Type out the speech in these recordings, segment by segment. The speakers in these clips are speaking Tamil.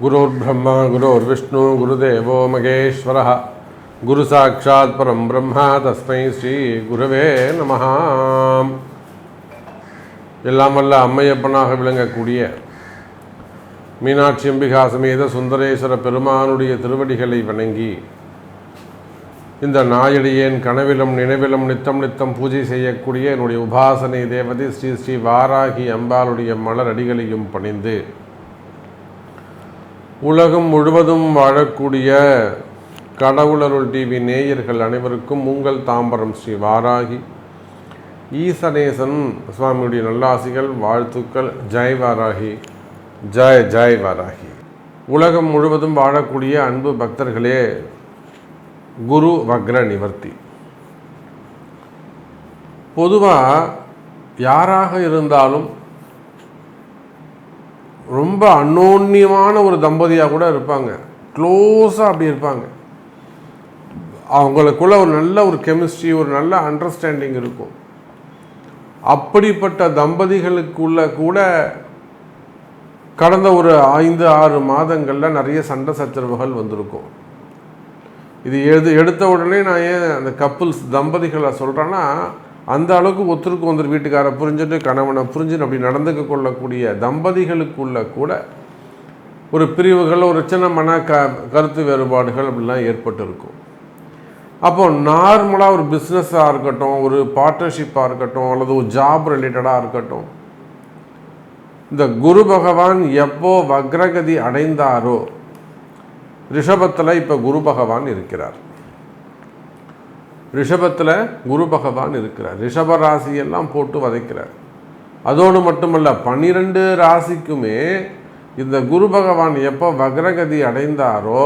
குரோர் பிரம்மா குரோர் விஷ்ணு குருதேவோ மகேஸ்வர குரு சாட்சாத் பரம் பிரம்மா தஸ்மை ஸ்ரீ குருவே நம எல்லாம் வல்ல அம்மையப்பனாக விளங்கக்கூடிய மீனாட்சி அம்பிகா சமேத சுந்தரேஸ்வர பெருமானுடைய திருவடிகளை வணங்கி இந்த நாயடியேன் கனவிலும் நினைவிலும் நித்தம் நித்தம் பூஜை செய்யக்கூடிய என்னுடைய உபாசனை தேவதை ஸ்ரீ ஸ்ரீ வாராகி அம்பாளுடைய மலர் அடிகளையும் பணிந்து உலகம் முழுவதும் வாழக்கூடிய கடவுளருள் டிவி நேயர்கள் அனைவருக்கும் உங்கள் தாம்பரம் ஸ்ரீ வாராகி. ஈசனேசன் சுவாமியுடைய நல்லாசிகள் வாழ்த்துக்கள். ஜெய் வாராகி. ஜெய் ஜெய் வாராகி. உலகம் முழுவதும் வாழக்கூடிய அன்பு பக்தர்களே குரு வக்ர நிவர்த்தி. பொதுவாக யாராக இருந்தாலும் ரொம்ப அன்னோன்யமான ஒரு தம்பதியாக கூட இருப்பாங்க. க்ளோஸாக அப்படி இருப்பாங்க. அவங்களுக்குள்ள ஒரு நல்ல ஒரு கெமிஸ்ட்ரி ஒரு நல்ல அண்டர்ஸ்டாண்டிங் இருக்கும். அப்படிப்பட்ட தம்பதிகளுக்குள்ள கூட கடந்த ஒரு ஐந்து ஆறு மாதங்களில் நிறைய சண்டை சச்சரவுகள் வந்திருக்கும். இது எது எடுத்த உடனே நான் ஏன் அந்த கப்புல்ஸ் தம்பதிகளை சொல்கிறேன்னா அந்த அளவுக்கு ஒருத்தருக்கு ஒருத்தர் வீட்டுக்காரை புரிஞ்சுட்டு கணவனை புரிஞ்சுன்னு அப்படி நடந்துக்க கொள்ளக்கூடிய தம்பதிகளுக்குள்ள கூட ஒரு பிரிவுகள் ஒரு சின்ன மன க கருத்து வேறுபாடுகள் அப்படிலாம் ஏற்பட்டு இருக்கும் அப்போ நார்மலாக ஒரு பிஸ்னஸாக இருக்கட்டும் ஒரு பார்ட்னர்ஷிப்பாக இருக்கட்டும் அல்லது ஒரு ஜாப் ரிலேட்டடாக இருக்கட்டும் இந்த குரு பகவான் எப்போ வக்ரகதி அடைந்தாரோ ரிஷபத்தில் இப்போ குரு பகவான் இருக்கிறார். ரிஷபத்தில் குரு பகவான் இருக்கிறார். ரிஷப ராசியெல்லாம் போட்டு வதைக்கிறார். அதோடு மட்டுமல்ல பன்னிரெண்டு ராசிக்குமே இந்த குரு பகவான் எப்போ வக்ரகதி அடைந்தாரோ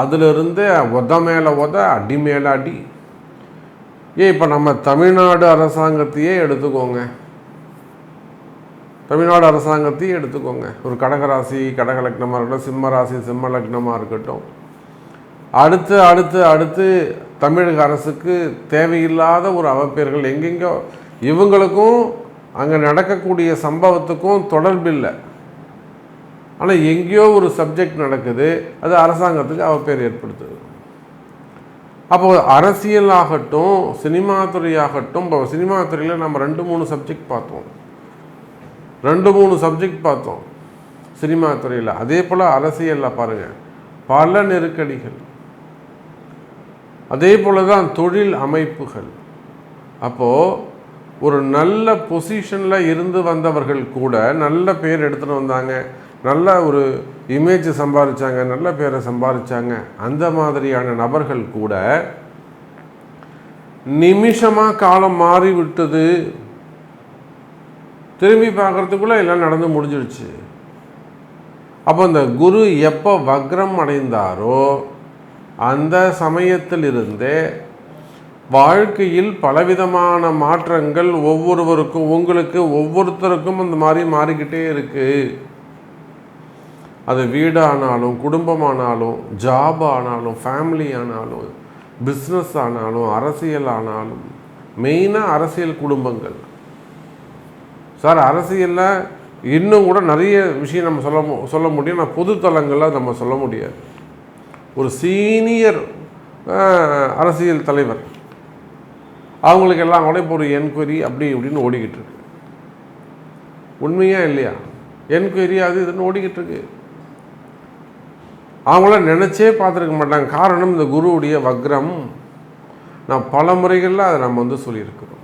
அதிலிருந்து உத மேலே உத அடி மேலே அடி. ஏ இப்போ நம்ம தமிழ்நாடு அரசாங்கத்தையே எடுத்துக்கோங்க. தமிழ்நாடு அரசாங்கத்தையும் எடுத்துக்கோங்க. ஒரு கடகராசி கடக லக்னமாக இருக்கட்டும் சிம்ம ராசி சிம்ம லக்னமாக இருக்கட்டும். அடுத்து அடுத்து அடுத்து தமிழக அரசுக்கு தேவையில்லாத ஒரு அவப்பேர்கள் எங்கெங்கோ இவங்களுக்கும் அங்கே நடக்கக்கூடிய சம்பவத்துக்கும் தொடர்பில்லை ஆனால் எங்கேயோ ஒரு சப்ஜெக்ட் நடக்குது அது அரசாங்கத்துக்கு அவப்பேர் ஏற்படுத்துது. அப்போ அரசியல் ஆகட்டும் சினிமா துறையாகட்டும் இப்போ சினிமா துறையில் நம்ம ரெண்டு மூணு சப்ஜெக்ட் பார்த்தோம். ரெண்டு மூணு சப்ஜெக்ட் பார்த்தோம். சினிமா துறையில். அதே போல் அரசியலில் பாருங்கள் பல நெருக்கடிகள். அதே போல தான் தொழில் அமைப்புகள். அப்போது ஒரு நல்ல பொசிஷனில் இருந்து வந்தவர்கள் கூட நல்ல பேர் எடுத்துகிட்டு வந்தாங்க. நல்ல ஒரு இமேஜ் சம்பாதிச்சாங்க நல்ல பேரை சம்பாதிச்சாங்க அந்த மாதிரியான நபர்கள் கூட நிமிஷமாக காலம் மாறிவிட்டது. திரும்பி பார்க்குறதுக்குள்ளே எல்லாம் நடந்து முடிஞ்சிடுச்சு அப்போ இந்த குரு எப்போ வக்ரம் அடைந்தாரோ அந்த சமயத்திலிருந்தே வாழ்க்கையில் பலவிதமான மாற்றங்கள் ஒவ்வொருவருக்கும் உங்களுக்கு ஒவ்வொருத்தருக்கும் அந்த மாதிரி மாறிக்கிட்டே இருக்குது அது வீடானாலும் குடும்பமானாலும் ஜாப் ஆனாலும் ஃபேமிலி ஆனாலும் பிஸ்னஸ் ஆனாலும் அரசியல் ஆனாலும் மெயினாக அரசியல் குடும்பங்கள். சார் அரசியலில் இன்னும் கூட நிறைய விஷயம் நம்ம சொல்ல சொல்ல முடியும். நான் பொதுத்தலங்களில் நம்ம சொல்ல முடியாது. ஒரு சீனியர் அரசியல் தலைவர். அவங்களுக்கு எல்லாம் கூட இப்போ ஒரு என்கொயரி அப்படி இப்படின்னு ஓடிக்கிட்டு இருக்கு. உண்மையா இல்லையா? என்கொயரி அது இதுன்னு ஓடிக்கிட்டு இருக்கு. அவங்களாம் நினச்சே பார்த்துருக்க மாட்டாங்க. காரணம் இந்த குருவுடைய வக்ரம். நான் பல முறைகளில் அதை நம்ம வந்து சொல்லியிருக்கிறோம்.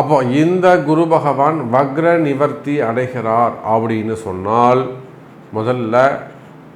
அப்போ இந்த குரு பகவான் வக்ர நிவர்த்தி அடைகிறார் அப்படின்னு சொன்னால் முதல்ல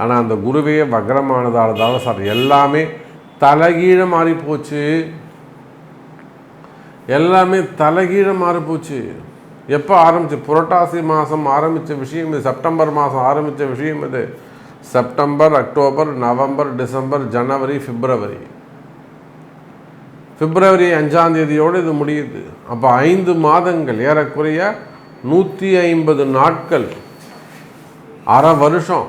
ஆனால் அந்த குருவே வக்ரமானதால் தான் சார் எல்லாமே தலைகீழ மாறி போச்சு. எல்லாமே தலைகீழ மாறி போச்சு. எப்போ ஆரம்பிச்சு? புரட்டாசி மாதம் ஆரம்பித்த விஷயம் இது செப்டம்பர் மாதம் ஆரம்பித்த விஷயம் இது. செப்டம்பர் அக்டோபர் நவம்பர் டிசம்பர் ஜனவரி பிப்ரவரி. பிப்ரவரி அஞ்சாம் தேதியோடு இது முடியுது. அப்போ ஐந்து மாதங்கள் ஏறக்குறைய நூற்றி ஐம்பது நாட்கள் அரை வருஷம்.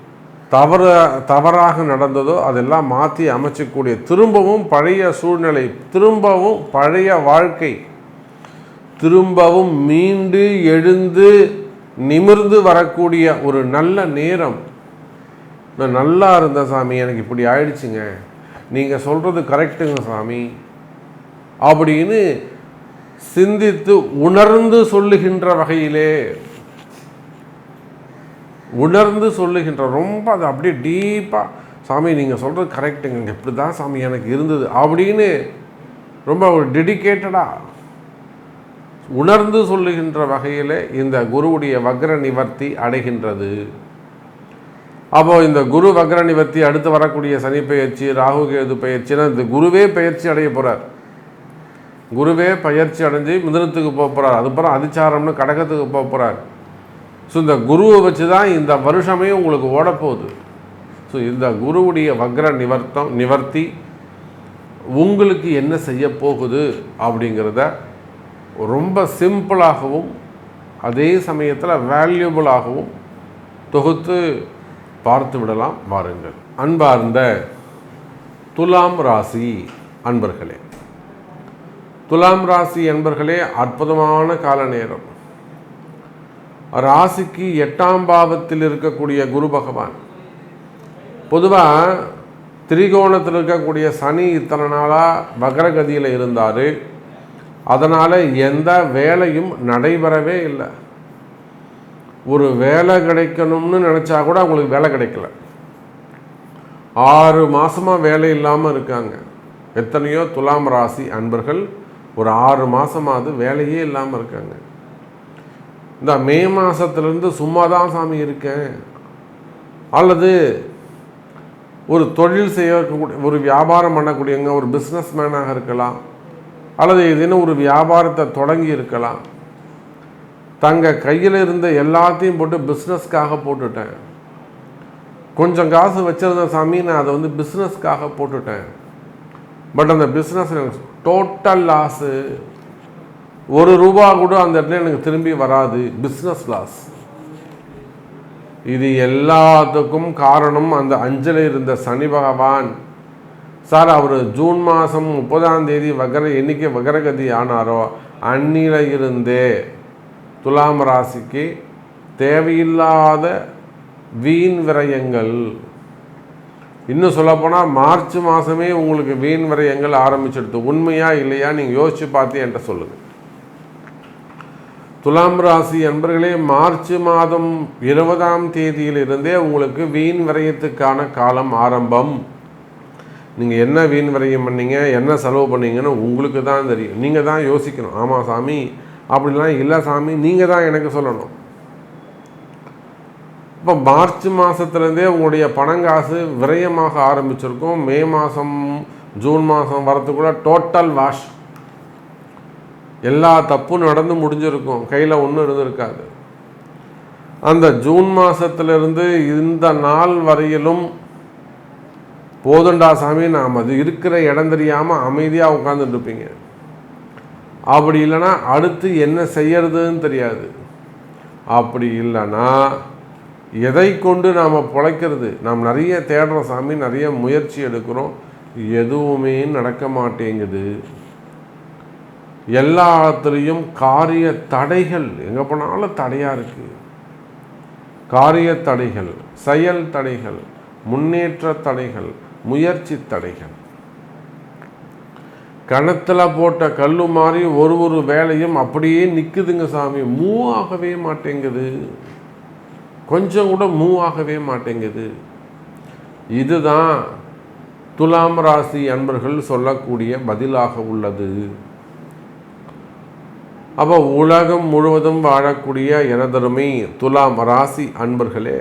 தவற தவறாக நடந்ததோ அதெல்லாம் மாற்றி அமைச்சக்கூடிய திரும்பவும் பழைய சூழ்நிலை திரும்பவும் பழைய வாழ்க்கை திரும்பவும் மீண்டு எழுந்து நிமிர்ந்து வரக்கூடிய ஒரு நல்ல நேரம். நான் நல்லா இருந்தேன் சாமி எனக்கு இப்படி ஆயிடுச்சுங்க. நீங்கள் சொல்கிறது கரெக்டுங்க சாமி. அப்படின்னு சிந்தித்து உணர்ந்து சொல்லுகின்ற வகையிலே உணர்ந்து சொல்லுகின்ற ரொம்ப அது அப்படியே டீப்பாக சாமி நீங்கள் சொல்கிறது கரெக்டுங்க இப்படி தான் சாமி எனக்கு இருந்தது அப்படின்னு ரொம்ப ஒரு டெடிக்கேட்டடாக உணர்ந்து சொல்லுகின்ற வகையில் இந்த குருவுடைய வக்ர நிவர்த்தி அடைகின்றது. அப்போ இந்த குரு வக்ர நிவர்த்தி அடுத்து வரக்கூடிய சனி பயிற்சி ராகு கேது பயிற்சினா இந்த குருவே பயிற்சி அடைய போகிறார் குருவே பயிற்சி அடைஞ்சு மிதனத்துக்கு போக போகிறார் அதுக்கப்புறம் அதிச்சாரம்னு கடகத்துக்கு போக போகிறார் ஸோ இந்த குருவை வச்சு தான் இந்த வருஷமே உங்களுக்கு ஓடப்போகுது. ஸோ இந்த குருவுடைய வக்ர நிவர்த்தம் நிவர்த்தி உங்களுக்கு என்ன செய்ய போகுது அப்படிங்கிறத ரொம்ப சிம்பிளாகவும் அதே சமயத்தில் வேல்யூபிளாகவும் தொகுத்து பார்த்து விடலாம் வாருங்கள். அன்பார்ந்த துலாம் ராசி அன்பர்களே. துலாம் ராசி அன்பர்களே அற்புதமான கால நேரம். ராசிக்கு எட்டாம் பாவத்தில் இருக்கக்கூடிய குரு பகவான். பொதுவாக திரிகோணத்தில் இருக்கக்கூடிய சனி இத்தனை நாளாக வக்ரகதியில் இருந்தார். அதனால் எந்த வேலையும் நடைபெறவே இல்லை. ஒரு வேலை கிடைக்கணும்னு நினச்சா கூட அவங்களுக்கு வேலை கிடைக்கல. ஆறு மாதமாக வேலை இல்லாமல் இருக்காங்க. எத்தனையோ துலாம் ராசி அன்பர்கள் ஒரு ஆறு மாதமாவது வேலையே இல்லாமல் இருக்காங்க. இந்த மே மாதத்துலேருந்து சும்மா தான் சாமி இருக்கேன். அல்லது ஒரு தொழில் செய்யக்கூடிய ஒரு வியாபாரம் பண்ணக்கூடியவங்க ஒரு பிஸ்னஸ் மேனாக இருக்கலாம். அல்லது ஏதேனும் ஒரு வியாபாரத்தை தொடங்கி இருக்கலாம். தங்க கையில் இருந்த எல்லாத்தையும் போட்டு பிஸ்னஸ்க்காக போட்டுட்டேன். கொஞ்சம் காசு வச்சுருந்தேன் சாமி நான் அதை வந்து பிஸ்னஸ்க்காக போட்டுட்டேன். பட் அந்த பிஸ்னஸ் எனக்கு டோட்டல் லாஸு ஒரு ரூபா கூட அந்த இடத்துல எனக்கு திரும்பி வராது. பிஸ்னஸ் லாஸ் இது எல்லாத்துக்கும் காரணம் அந்த அஞ்சலில் இருந்த சனி பகவான். சார் அவர் ஜூன் மாதம் முப்பதாம் தேதி வகர எண்ணிக்கை வகரகதி ஆனாரோ அன்னில இருந்தே துலாம் ராசிக்கு தேவையில்லாத வீண் விரயங்கள். இன்னும் சொல்லப்போனால் மார்ச் மாதமே உங்களுக்கு வீண் விரயங்கள் ஆரம்பிச்சிடுது. உண்மையா இல்லையா நீங்கள் யோசித்து பார்த்து என்கிட்ட சொல்லுங்கள் துலாம் ராசி அன்பர்களே மார்ச் மாதம் இருபதாம் தேதியிலிருந்தே உங்களுக்கு வீண் விரயத்துக்கான காலம் ஆரம்பம். நீங்கள் என்ன வீண் விரயம் பண்ணீங்க என்ன செலவு பண்ணீங்கன்னு உங்களுக்கு தான் தெரியும். நீங்கள் தான் யோசிக்கணும். ஆமாம் சாமி அப்படிலாம் இல்லை சாமி நீங்கள் தான் எனக்கு சொல்லணும். இப்போ மார்ச் மாதத்துலேருந்தே உங்களுடைய பணங்காசு விரயமாக ஆரம்பிச்சிருக்கும். மே மாதம் ஜூன் மாதம் வரத்துக்குள்ள டோட்டல் வாஷ் எல்லா தப்பும் நடந்து முடிஞ்சிருக்கும். கையில் ஒன்றும் இருந்திருக்காது. அந்த ஜூன் மாதத்துலேருந்து இந்த நாள் வரையிலும் போதுண்டா சாமி நாம் அது இருக்கிற இடம் தெரியாமல் அமைதியாக உட்காந்துட்டு இருப்பீங்க. அப்படி இல்லைன்னா அடுத்து என்ன செய்யறதுன்னு தெரியாது. அப்படி இல்லைன்னா எதை கொண்டு நாம் பிழைக்கிறது? நாம் நிறைய தேடுற சாமி நிறைய முயற்சி எடுக்கிறோம். எதுவுமே நடக்க மாட்டேங்குது. எல்லாத்துலேயும் காரிய தடைகள். எங்கே போனாலும் தடையாக இருக்குது காரிய தடைகள் செயல் தடைகள் முன்னேற்ற தடைகள் முயற்சி தடைகள். கணத்தில் போட்ட கல்லு மாதிரி ஒரு ஒரு வேலையும் அப்படியே நிற்குதுங்க சாமி. மூவ் ஆகவே மாட்டேங்குது. கொஞ்சம் கூட மூவ் ஆகவே மாட்டேங்குது. இதுதான் துலாம் ராசி அன்பர்கள் சொல்லக்கூடிய பதிலாக உள்ளது. அப்போ உலகம் முழுவதும் வாழக்கூடிய எனதருமை துலாம் ராசி அன்பர்களே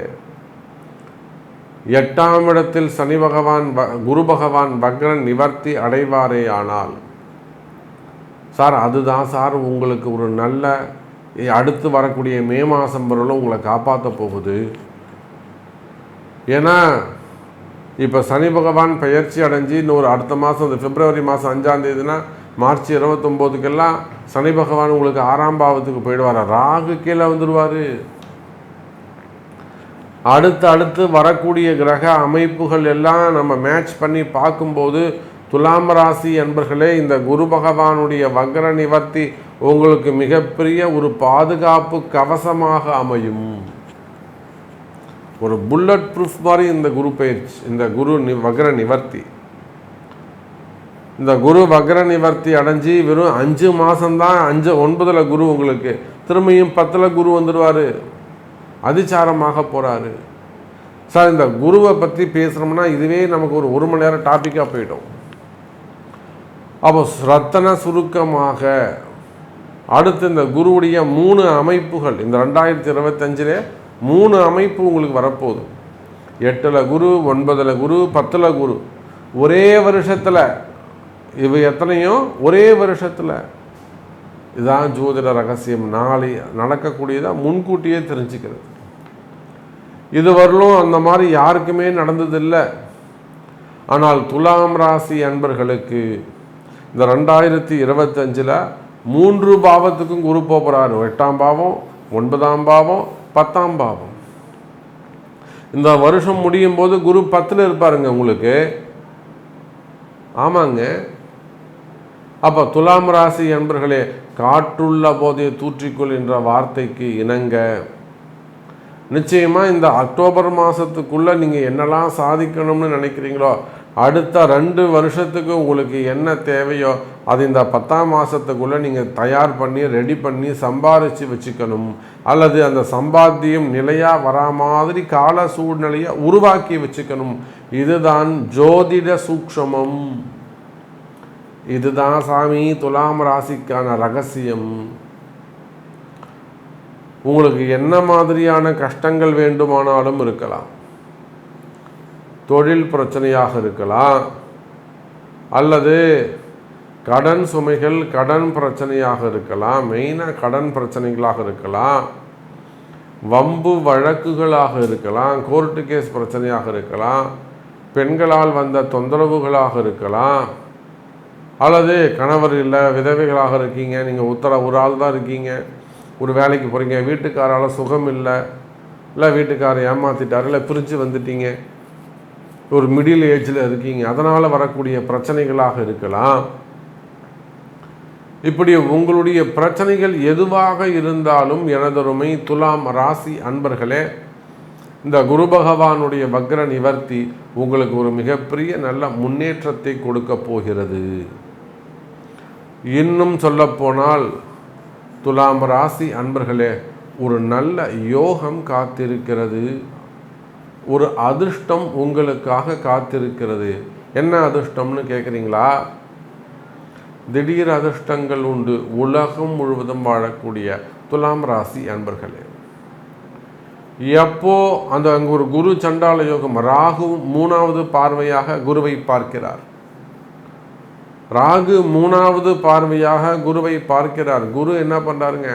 எட்டாம் இடத்தில் சனி பகவான் குரு பகவான் வக்ரன் நிவர்த்தி அடைவாரே ஆனால் சார் அதுதான் சார் உங்களுக்கு ஒரு நல்ல அடுத்து வரக்கூடிய மே மாதம் வரலும் உங்களை காப்பாற்ற போகுது. ஏன்னா இப்போ சனி பகவான் பயிற்சி அடைஞ்சு இன்னொரு அடுத்த மாதம் இந்த பிப்ரவரி மாதம் அஞ்சாம் தேதினா மார்ச் இருபத்தொம்போதுக்கெல்லாம் சனி பகவான் உங்களுக்கு ஆறாம் பாவத்துக்கு போயிடுவார்? ராகு கீழே வந்துடுவார். அடுத்து அடுத்து வரக்கூடிய கிரக அமைப்புகள் எல்லாம் நம்ம மேட்ச் பண்ணி பார்க்கும்போது துலாம் ராசி என்பர்களே இந்த குரு பகவானுடைய வக்ர நிவர்த்தி உங்களுக்கு மிகப்பெரிய ஒரு பாதுகாப்பு கவசமாக அமையும். ஒரு புல்லட் ப்ரூஃப் மாதிரி இந்த குரு பயிற்சி இந்த குரு நி வக்ர நிவர்த்தி. இந்த குரு வக்ர நிவர்த்தி அடைஞ்சி வெறும் அஞ்சு மாதம்தான் அஞ்சு ஒன்பதில் குரு உங்களுக்கு. திரும்பியும் பத்தில் குரு வந்துடுவார். அதிச்சாரமாக போகிறாரு சார் இந்த குருவை பற்றி பேசுகிறோம்னா இதுவே நமக்கு ஒரு ஒரு மணி நேரம் டாப்பிக்காக போயிடும். அப்போ ரத்தன சுருக்கமாக அடுத்து இந்த குருவுடைய மூணு அமைப்புகள் இந்த ரெண்டாயிரத்தி இருபத்தஞ்சிலே மூணு அமைப்பு உங்களுக்கு வரப்போகுது. எட்டில் குரு ஒன்பதில் குரு பத்தில் குரு. ஒரே வருஷத்தில் இவை எத்தனையோ ஒரே வருஷத்தில். இதுதான் ஜோதிட ரகசியம். நாளை நடக்கக்கூடியதாக முன்கூட்டியே தெரிஞ்சுக்கிறது. இது வரலும் அந்த மாதிரி யாருக்குமே நடந்ததில்லை. ஆனால் துலாம் ராசி அன்பர்களுக்கு இந்த ரெண்டாயிரத்தி இருபத்தஞ்சில் மூன்று பாவத்துக்கும் குரு போகிறாரு எட்டாம் பாவம் ஒன்பதாம் பாவம் பத்தாம் பாவம். இந்த வருஷம் முடியும் போது குரு பத்தில் இருப்பாருங்க உங்களுக்கு. ஆமாங்க. அப்போ துலாம் ராசி என்பர்களே காற்றுள்ள போதே தூற்றிக்கொள் என்ற வார்த்தைக்கு இணங்க. நிச்சயமாக இந்த அக்டோபர் மாதத்துக்குள்ளே நீங்கள் என்னெல்லாம் சாதிக்கணும்னு நினைக்கிறீங்களோ அடுத்த ரெண்டு வருஷத்துக்கு உங்களுக்கு என்ன தேவையோ அது இந்த பத்தாம் மாதத்துக்குள்ளே நீங்கள் தயார் பண்ணி ரெடி பண்ணி சம்பாதிச்சு வச்சுக்கணும். அல்லது அந்த சம்பாத்தியம் நிலையாக வரா மாதிரி கால சூழ்நிலையை உருவாக்கி வச்சுக்கணும். இதுதான் ஜோதிட சூக்ஷமம். இதுதான் சாமி துலாம் ராசிக்கான ரகசியம். உங்களுக்கு என்ன மாதிரியான கஷ்டங்கள் வேண்டுமானாலும் இருக்கலாம். தொழில் பிரச்சனையாக இருக்கலாம். அல்லது கடன் சுமைகள் கடன் பிரச்சனையாக இருக்கலாம். மெயினாக கடன் பிரச்சனைகளாக இருக்கலாம். வம்பு வழக்குகளாக இருக்கலாம். கோர்ட்டு கேஸ் பிரச்சனையாக இருக்கலாம். பெண்களால் வந்த தொந்தரவுகளாக இருக்கலாம். அல்லது கணவர் இல்லை விதவைகளாக இருக்கீங்க நீங்கள் உத்தர ஒரு ஆள் தான் இருக்கீங்க ஒரு வேலைக்கு போகிறீங்க வீட்டுக்காரால் சுகம் இல்லை இல்லை வீட்டுக்காரர் ஏமாற்றிட்டார் இல்லை பிரித்து வந்துட்டீங்க ஒரு மிடில் ஏஜில் இருக்கீங்க அதனால் வரக்கூடிய பிரச்சனைகளாக இருக்கலாம். இப்படி உங்களுடைய பிரச்சனைகள் எதுவாக இருந்தாலும் எனதொருமை துலாம் ராசி அன்பர்களே இந்த குரு பகவானுடைய வக்ர நிவர்த்தி உங்களுக்கு ஒரு மிகப்பெரிய நல்ல முன்னேற்றத்தை கொடுக்க போகிறது. இன்னும் சொல்லப்போனால் துலாம் ராசி அன்பர்களே ஒரு நல்ல யோகம் காத்திருக்கிறது. ஒரு அதிர்ஷ்டம் உங்களுக்காக காத்திருக்கிறது. என்ன அதிர்ஷ்டம்னு கேட்குறீங்களா திடீர் அதிர்ஷ்டங்கள் உண்டு. உலகம் முழுவதும் வாழக்கூடிய துலாம் ராசி அன்பர்களே. எப்போ அந்த அங்கே ஒரு குரு சண்டால யோகம் ராகு மூணாவது பார்வையாக குருவை பார்க்கிறார். ராகு மூணாவது பார்வையாக குருவை பார்க்கிறார். குரு என்ன பண்றாருங்க?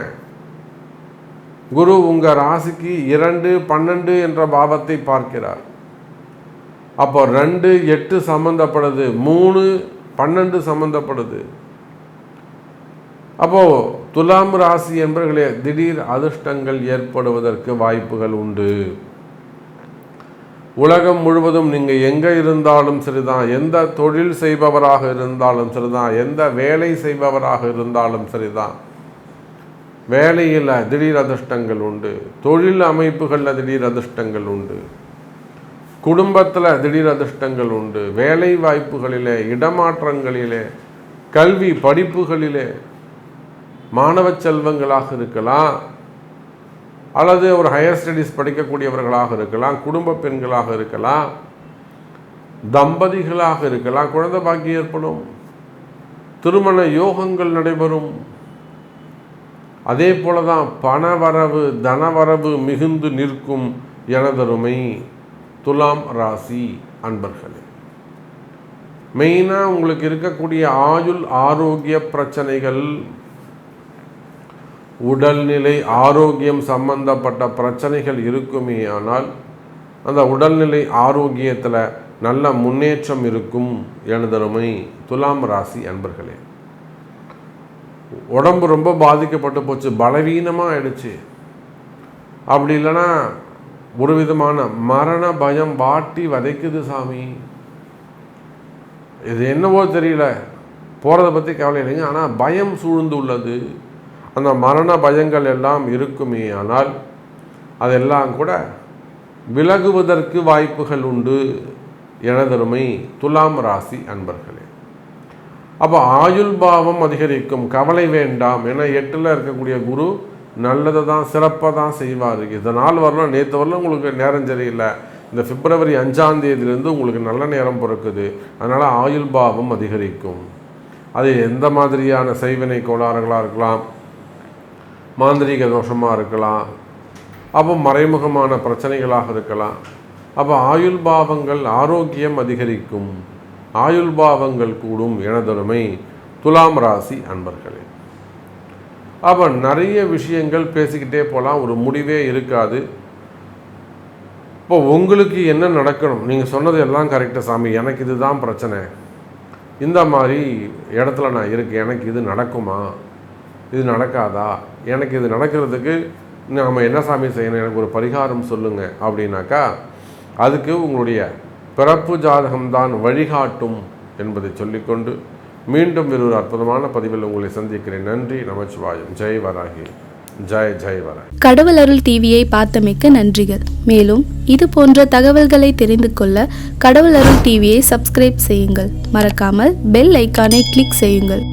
குரு உங்க ராசிக்கு இரண்டு பன்னெண்டு என்ற பாவத்தை பார்க்கிறார். அப்போ ரெண்டு எட்டு சம்பந்தப்படுது. மூணு பன்னெண்டு சம்பந்தப்படுது. அப்போ துலாம் ராசி என்பர்களே திடீர் அதிர்ஷ்டங்கள் ஏற்படுவதற்கு வாய்ப்புகள் உண்டு. உலகம் முழுவதும் நீங்கள் எங்கே இருந்தாலும் சரிதான். எந்த தொழில் செய்பவராக இருந்தாலும் சரிதான். எந்த வேலை செய்பவராக இருந்தாலும் சரிதான். வேலையில் திடீர் அதிர்ஷ்டங்கள் உண்டு. தொழில் அமைப்புகளில் திடீர் அதிர்ஷ்டங்கள் உண்டு. குடும்பத்தில் திடீர் அதிர்ஷ்டங்கள் உண்டு. வேலை வாய்ப்புகளிலே இடமாற்றங்களிலே கல்வி படிப்புகளிலே மாணவ செல்வங்களாக இருக்கலாம். அல்லது ஒரு ஹையர் ஸ்டடீஸ் படிக்கக்கூடியவர்களாக இருக்கலாம் குடும்ப பெண்களாக இருக்கலாம் தம்பதிகளாக இருக்கலாம் குழந்தை பாக்கியம் ஏற்படும் திருமண யோகங்கள் நடைபெறும். அதே போல தான் பணவரவு தனவரவு மிகுந்து நிற்கும் எனதருமை துலாம் ராசி அன்பர்களே. மெயினாக உங்களுக்கு இருக்கக்கூடிய ஆயுள் ஆரோக்கிய பிரச்சனைகள் உடல்நிலை ஆரோக்கியம் சம்பந்தப்பட்ட பிரச்சனைகள் இருக்குமே ஆனால் அந்த உடல்நிலை ஆரோக்கியத்தில் நல்ல முன்னேற்றம் இருக்கும் எனதருமை துலாம் ராசி அன்பர்களே. உடம்பு ரொம்ப பாதிக்கப்பட்டு போச்சு பலவீனமாக ஆயிடுச்சு. அப்படி இல்லைன்னா ஒரு விதமான மரண பயம் வாட்டி வதைக்குது சாமி. இது என்னவோ தெரியல. போகிறத பற்றி கவலை இல்லைங்க. ஆனால் பயம் சூழ்ந்து உள்ளது. அந்த மரண பயங்கள் எல்லாம் இருக்குமே ஆனால் அதெல்லாம் கூட விலகுவதற்கு வாய்ப்புகள் உண்டு எனதருமை துலாம் ராசி அன்பர்களே. அப்போ ஆயுள் பாவம் அதிகரிக்கும் கவலை வேண்டாம் ஏன்னா எட்டில் இருக்கக்கூடிய குரு நல்லதை தான் சிறப்பாக தான் செய்வார். இதனால் வரலாம் நேற்று வரலாம் உங்களுக்கு நேரம் சரியில்லை. இந்த பிப்ரவரி அஞ்சாம் தேதியிலேருந்து உங்களுக்கு நல்ல நேரம் பிறக்குது. அதனால் ஆயுள் பாவம் அதிகரிக்கும். அது எந்த மாதிரியான செய்வினை கோளாறுகளாக இருக்கலாம் மாந்திரீக தோஷமாக இருக்கலாம். அப்போ மறைமுகமான பிரச்சனைகளாக இருக்கலாம். அப்போ ஆயுள் பாவங்கள் ஆரோக்கியம் அதிகரிக்கும். ஆயுள் பாவங்கள் கூடும் எனதொருமை துலாம் ராசி அன்பர்களே. அப்போ நிறைய விஷயங்கள் பேசிக்கிட்டே போகலாம். ஒரு முடிவே இருக்காது. இப்போ உங்களுக்கு என்ன நடக்கணும்? நீங்கள் சொன்னது எல்லாம் கரெக்டாக சாமி. எனக்கு இதுதான் பிரச்சனை. இந்த மாதிரி இடத்துல நான் இருக்கேன். எனக்கு இது நடக்குமா? இது நடக்காதா? எனக்கு இது நடக்கிறதுக்கு நாம் என்ன சாமி செய்யணும்? எனக்கு ஒரு பரிகாரம் சொல்லுங்கள் அப்படின்னாக்கா அதுக்கு உங்களுடைய பிறப்பு ஜாதகம்தான் வழிகாட்டும் என்பதை சொல்லிக்கொண்டு மீண்டும் வேறு ஒரு அற்புதமான பதிவில் உங்களை சந்திக்கிறேன். நன்றி நமச்சிவாயம். ஜெய் வராகி. ஜெய் ஜெய் வராகி. கடவுள் அருள் டிவியை பார்த்தமைக்க நன்றிகள். மேலும் இது போன்ற தகவல்களை தெரிந்து கொள்ள கடவுள் அருள் டிவியை சப்ஸ்கிரைப் செய்யுங்கள். மறக்காமல் பெல் ஐக்கானை கிளிக் செய்யுங்கள்.